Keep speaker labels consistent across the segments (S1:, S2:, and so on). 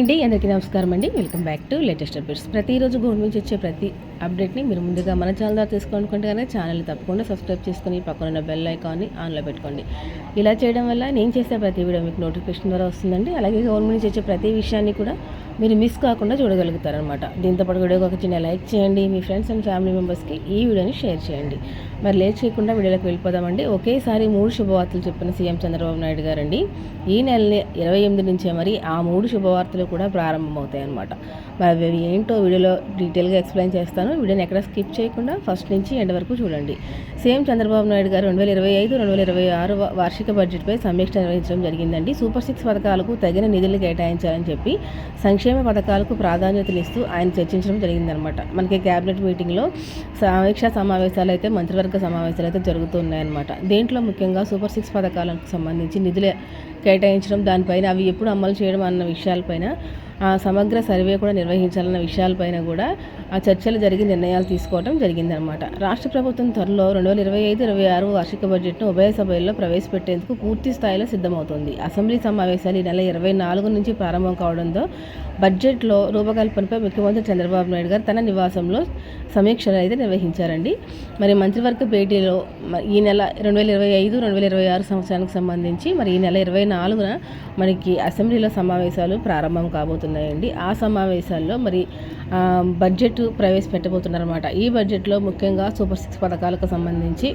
S1: అండి అందరికీ నమస్కారం అండి. Welcome back to latest updates. ప్రతిరోజు గవర్నమెంట్ నుంచి వచ్చే ప్రతి అప్డేట్ని మీరు ముందుగా మన ఛానల్ ద్వారా తీసుకోనుకుంటే కనుక ఛానల్ తప్పకుండా సబ్స్క్రైబ్ చేసుకుని పక్కన ఉన్న బెల్ ఐకాన్ని ఆన్లో పెట్టుకోండి. ఇలా చేయడం వల్ల నేను చేసే ప్రతి వీడియో మీకు నోటిఫికేషన్ ద్వారా వస్తుందండి. అలాగే గవర్నమెంట్ నుంచి వచ్చే ప్రతి విషయాన్ని కూడా మీరు మిస్ కాకుండా చూడగలుగుతారనమాట దీంతో పాటు వీడియోకి ఒక చిన్న లైక్ చేయండి. మీ ఫ్రెండ్స్ అండ్ ఫ్యామిలీ మెంబర్స్కి ఈ వీడియోని షేర్ చేయండి. మరి లేట్ చేయకుండా వీడియోలోకి వెళ్ళిపోదామండి. ఒకేసారి మూడు శుభవార్తలు చెప్పిన సీఎం చంద్రబాబు నాయుడు గారండి. ఈ నెల ఇరవై ఎనిమిది నుంచే మరి ఆ మూడు శుభవార్తలు కూడా ప్రారంభమవుతాయి అనమాట మరి అవి ఏంటో వీడియోలో డీటెయిల్గా ఎక్స్ప్లెయిన్ చేస్తాను. వీడియోని ఎక్కడ స్కిప్ చేయకుండా ఫస్ట్ నుంచి ఎండ్ వరకు చూడండి. సీఎం చంద్రబాబు నాయుడు గారు రెండు వేల ఇరవై ఐదు రెండు వేల ఇరవై ఆరు వార్షిక బడ్జెట్పై సమీక్ష నిర్వహించడం జరిగిందండి. సూపర్ సిక్స్ పథకాలకు తగిన నిధులు కేటాయించాలని చెప్పి సంక్షేమ పథకాలకు ప్రాధాన్యతనిస్తూ ఆయన చర్చించడం జరిగిందనమాట. మనకి క్యాబినెట్ మీటింగ్లో సమీక్ష సమావేశాలు అయితే మంత్రివర్గ సమావేశాలు అయితే జరుగుతున్నాయన్నమాట. దీంట్లో ముఖ్యంగా సూపర్ సిక్స్ పథకాలకు సంబంధించి నిధులు కేటాయించడం దానిపైన అవి ఎప్పుడు అమలు చేయడం అన్న విషయాలపైన ఆ సమగ్ర సర్వే కూడా నిర్వహించాలన్న విషయాలపైన కూడా ఆ చర్చలు జరిగి నిర్ణయాలు తీసుకోవడం జరిగిందనమాట రాష్ట్ర ప్రభుత్వం త్వరలో రెండు వేల ఇరవై ఐదు ఇరవై ఆరు వార్షిక బడ్జెట్ను ఉభయ సభల్లో ప్రవేశపెట్టేందుకు పూర్తి స్థాయిలో సిద్ధమవుతుంది. అసెంబ్లీ సమావేశాలు ఈ నెల ఇరవై నాలుగు నుంచి ప్రారంభం కావడంతో బడ్జెట్లో రూపకల్పనపై ముఖ్యమంత్రి చంద్రబాబు నాయుడు గారు తన నివాసంలో సమీక్షలు అయితే నిర్వహించారండి. మరి మంత్రివర్గ భేటీలో ఈ నెల రెండు వేల ఇరవై ఐదు రెండు వేల ఇరవై ఆరు సంవత్సరానికి సంబంధించి మరి ఈ నెల ఇరవై నాలుగున మనకి అసెంబ్లీలో సమావేశాలు ప్రారంభం కాబోతున్నాయండి. ఆ సమావేశాల్లో మరి బడ్జెట్ ప్రవేశపెట్టబోతున్నారన్నమాట. ఈ బడ్జెట్లో ముఖ్యంగా సూపర్ సిక్స్ పథకాలకు సంబంధించి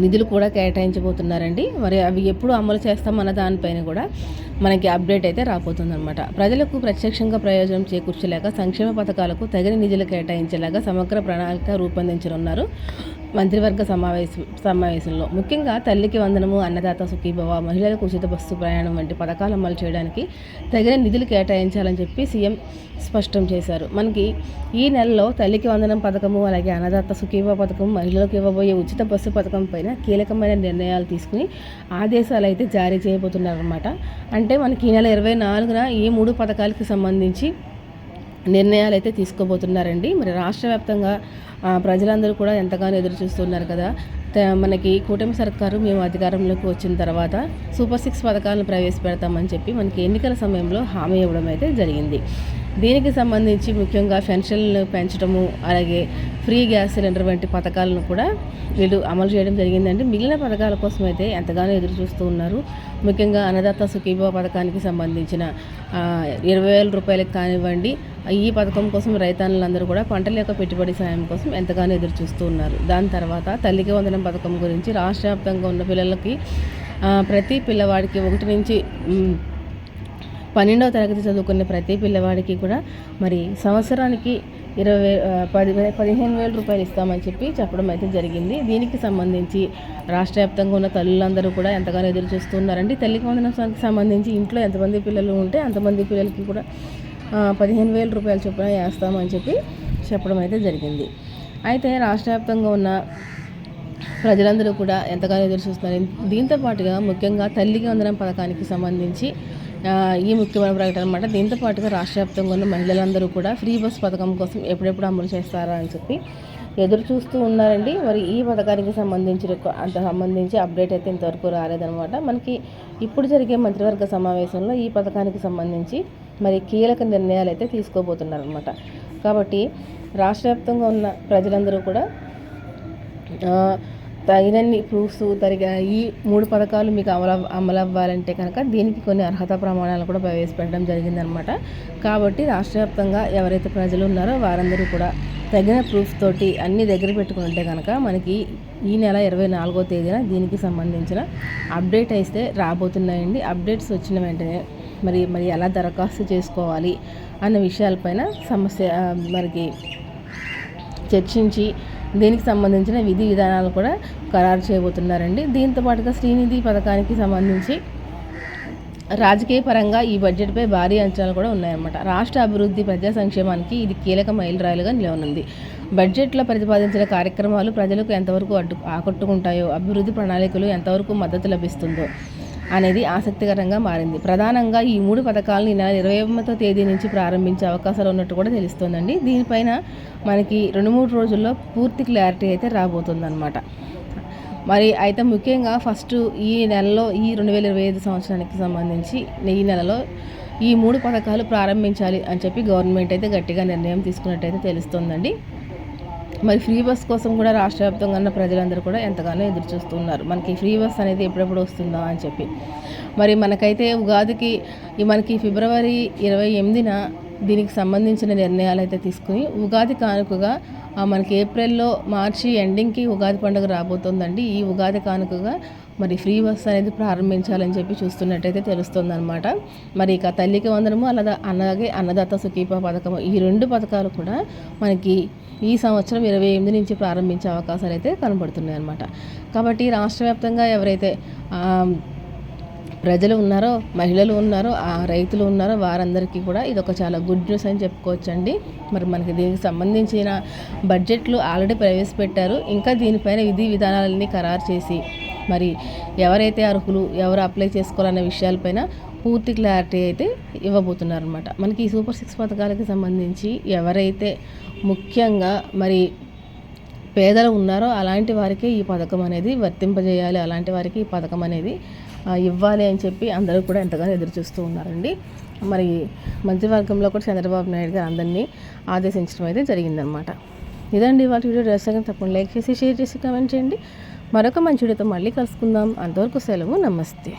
S1: నిధులు కూడా కేటాయించబోతున్నారండి. మరి అవి ఎప్పుడు అమలు చేస్తామన్న దానిపైన కూడా మనకి అప్డేట్ అయితే రాబోతుందన్నమాట. ప్రజలకు ప్రత్యక్షంగా ప్రయోజనం చేకూర్చలేక సంక్షేమ పథకాలకు తగిన నిధులు కేటాయించేలాగా సమగ్ర ప్రణాళిక రూపొందించనున్నారు. మంత్రివర్గ సమావేశం సమావేశంలో. ముఖ్యంగా తల్లికి వందనము అన్నదాత సుఖీభవ మహిళలకు ఉచిత బస్సు ప్రయాణం వంటి పథకాలు అమలు చేయడానికి తగిన నిధులు కేటాయించాలని చెప్పి సీఎం స్పష్టం చేశారు. మనకి ఈ నెలలో తల్లికి వందనం పథకము అలాగే అన్నదాత సుఖీభవ పథకం మహిళలకు ఇవ్వబోయే ఉచిత బస్సు పథకం పైన కీలకమైన నిర్ణయాలు తీసుకుని ఆదేశాలు అయితే జారీ చేయబోతున్నారన్నమాట. అంటే మనకి ఈ నెల ఇరవై నాలుగున ఈ మూడు పథకాలకి సంబంధించి నిర్ణయాలు అయితే తీసుకోబోతున్నారండి. మరి రాష్ట్ర వ్యాప్తంగా ప్రజలందరూ కూడా ఎంతగానో ఎదురు చూస్తున్నారు కదా మనకి కూటమి సర్కారు మేము అధికారంలోకి వచ్చిన తర్వాత సూపర్ సిక్స్ పథకాలను ప్రవేశపెడతామని చెప్పి మనకి ఎన్నికల సమయంలో హామీ ఇవ్వడం అయితే జరిగింది. దీనికి సంబంధించి ముఖ్యంగా పెన్షన్లు పెంచడము అలాగే ఫ్రీ గ్యాస్ సిలిండర్ వంటి పథకాలను కూడా వీళ్ళు అమలు చేయడం జరిగిందండి. మిగిలిన పథకాల కోసం అయితే ఎంతగానో ఎదురు చూస్తూ ఉన్నారు. ముఖ్యంగా అన్నదాత సుఖీభవ పథకానికి సంబంధించిన ఇరవై వేల రూపాయలకు కానివ్వండి ఈ పథకం కోసం రైతాన్నులందరూ కూడా పంటల యొక్క పెట్టుబడి సాయం కోసం ఎంతగానో ఎదురు చూస్తూ ఉన్నారు. దాని తర్వాత తల్లికి వందనం పథకం గురించి రాష్ట్ర వ్యాప్తంగా ఉన్న పిల్లలకి ప్రతి పిల్లవాడికి ఒకటి నుంచి పన్నెండవ తరగతి చదువుకునే ప్రతి పిల్లవాడికి కూడా మరి సంవత్సరానికి ఇరవై పది పదిహేను వేల రూపాయలు ఇస్తామని చెప్పి చెప్పడం అయితే జరిగింది. దీనికి సంబంధించి రాష్ట్ర వ్యాప్తంగా ఉన్న తల్లులందరూ కూడా ఎంతగానో ఎదురు చూస్తున్నారండి. తల్లికి వందనానికి సంబంధించి ఇంట్లో ఎంతమంది పిల్లలు ఉంటే అంతమంది పిల్లలకి కూడా పదిహేను వేల రూపాయలు చొప్పున వేస్తామని చెప్పి చెప్పడం అయితే జరిగింది. అయితే రాష్ట్ర వ్యాప్తంగా ఉన్న ప్రజలందరూ కూడా ఎంతగానో ఎదురు చూస్తున్నారు. దీంతో పాటుగా ముఖ్యంగా తల్లికి వందనం పథకానికి సంబంధించి ఈ ముఖ్యమైన ప్రకటన అనమాట దీంతో పాటుగా రాష్ట్ర వ్యాప్తంగా ఉన్న మహిళలందరూ కూడా ఫ్రీ బస్ పథకం కోసం ఎప్పుడెప్పుడు అమలు చేస్తారా అని చెప్పి ఎదురు చూస్తూ ఉన్నారండి. మరి ఈ పథకానికి సంబంధించి అంత సంబంధించి అప్డేట్ అయితే ఇంతవరకు రాలేదనమాట మనకి ఇప్పుడు జరిగే మంత్రివర్గ సమావేశంలో ఈ పథకానికి సంబంధించి మరి కీలక నిర్ణయాలు అయితే తీసుకోబోతున్నారనమాట కాబట్టి రాష్ట్ర వ్యాప్తంగా ఉన్న ప్రజలందరూ కూడా తగినన్ని ప్రూఫ్స్ తరిగా ఈ మూడు పథకాలు మీకు అమలు అమలు అవ్వాలంటే కనుక దీనికి కొన్ని అర్హత ప్రమాణాలు కూడా ప్రవేశపెట్టడం జరిగిందనమాట కాబట్టి రాష్ట్ర వ్యాప్తంగా ఎవరైతే ప్రజలు ఉన్నారో వారందరూ కూడా తగిన ప్రూఫ్ తోటి అన్ని దగ్గర పెట్టుకుంటే కనుక మనకి ఈ నెల ఇరవై నాలుగో తేదీన దీనికి సంబంధించిన అప్డేట్ అయితే రాబోతున్నాయండి. అప్డేట్స్ వచ్చిన వెంటనే మరి మరి ఎలా దరఖాస్తు చేసుకోవాలి అన్న విషయాలపైన సమస్య మనకి చర్చించి దీనికి సంబంధించిన విధి విధానాలు కూడా ఖరారు చేయబోతున్నారండి. దీంతో పాటుగా శ్రీనిధి పథకానికి సంబంధించి రాజకీయ పరంగా ఈ బడ్జెట్పై భారీ అంచనాలు కూడా ఉన్నాయన్నమాట. రాష్ట్ర అభివృద్ధి ప్రజా సంక్షేమానికి ఇది కీలక మైలురాయిలుగా నిలవనుంది. బడ్జెట్లో ప్రతిపాదించిన కార్యక్రమాలు ప్రజలకు ఎంతవరకు అడ్డు ఆకట్టుకుంటాయో అభివృద్ధి ప్రణాళికలు ఎంతవరకు మద్దతు లభిస్తుందో అనేది ఆసక్తికరంగా మారింది. ప్రధానంగా ఈ మూడు పథకాలను ఈ నెల ఇరవై ఎనిమిదో తేదీ నుంచి ప్రారంభించే అవకాశాలు ఉన్నట్టు కూడా తెలుస్తోందండి. దీనిపైన మనకి రెండు మూడు రోజుల్లో పూర్తి క్లారిటీ అయితే రాబోతుందన్నమాట. మరి అయితే ముఖ్యంగా ఫస్ట్ ఈ నెలలో ఈ రెండు వేల ఇరవై ఐదు సంవత్సరానికి సంబంధించి ఈ నెలలో ఈ మూడు పథకాలు ప్రారంభించాలి అని చెప్పి గవర్నమెంట్ అయితే గట్టిగా నిర్ణయం తీసుకున్నట్టయితే తెలుస్తోందండి. మరి ఫ్రీ బస్ కోసం కూడా రాష్ట్ర వ్యాప్తంగా ఉన్న ప్రజలందరూ కూడా ఎంతగానో ఎదురు చూస్తున్నారు మనకి ఫ్రీ బస్ అనేది ఎప్పుడెప్పుడు వస్తుందా అని చెప్పి. మరి మనకైతే ఉగాదికి మనకి ఫిబ్రవరి ఇరవై ఎనిమిదిన దీనికి సంబంధించిన నిర్ణయాలు అయితే తీసుకుని ఉగాది కానుకగా ఆ, మనకి ఏప్రిల్లో మార్చి ఎండింగ్కి ఉగాది పండుగ రాబోతుందండి. ఈ ఉగాది కానుకగా మరి ఫ్రీ బస్ అనేది ప్రారంభించాలని చెప్పి చూస్తున్నట్టయితే తెలుస్తుంది అనమాట మరి ఇక తల్లికి వందనము అలాగే అలాగే అన్నదాత సుఖీప పథకము ఈ రెండు పథకాలు కూడా మనకి ఈ సంవత్సరం ఇరవై ఎనిమిది నుంచి ప్రారంభించే అవకాశాలు అయితే కనబడుతున్నాయి అనమాట కాబట్టి రాష్ట్ర వ్యాప్తంగా ఎవరైతే ప్రజలు ఉన్నారో మహిళలు ఉన్నారో ఆ రైతులు ఉన్నారో వారందరికీ కూడా ఇది ఒక చాలా గుడ్ న్యూస్ అని చెప్పుకోవచ్చండి. మరి మనకి దీనికి సంబంధించిన బడ్జెట్లు ఆల్రెడీ ప్రవేశపెట్టారు. ఇంకా దీనిపైన విధి విధానాలన్నీ ఖరారు చేసి మరి ఎవరైతే అర్హులు ఎవరు అప్లై చేసుకోవాలనే విషయాలపైన పూర్తి క్లారిటీ అయితే ఇవ్వబోతున్నారు అనమాట మనకి ఈ సూపర్ సిక్స్ పథకాలకి సంబంధించి ఎవరైతే ముఖ్యంగా మరి పేదలు ఉన్నారో అలాంటి వారికి ఈ పథకం అనేది వర్తింపజేయాలి అలాంటి వారికి ఈ పథకం అనేది ఇవ్వాలి అని చెప్పి అందరూ కూడా ఎంతగానో ఎదురు చూస్తూ ఉన్నారండి. మరి మంత్రివర్గంలో కూడా చంద్రబాబు నాయుడు గారు అందరినీ ఆదేశించడం అయితే జరిగిందనమాట ఇదండి వాళ్ళ వీడియో. డ్రెస్ తప్పకుండా లైక్ చేసి షేర్ చేసి కామెంట్ చేయండి. మరొక మంచుడితో మళ్ళీ కలుసుకుందాం. అంతవరకు సెలవు నమస్తే.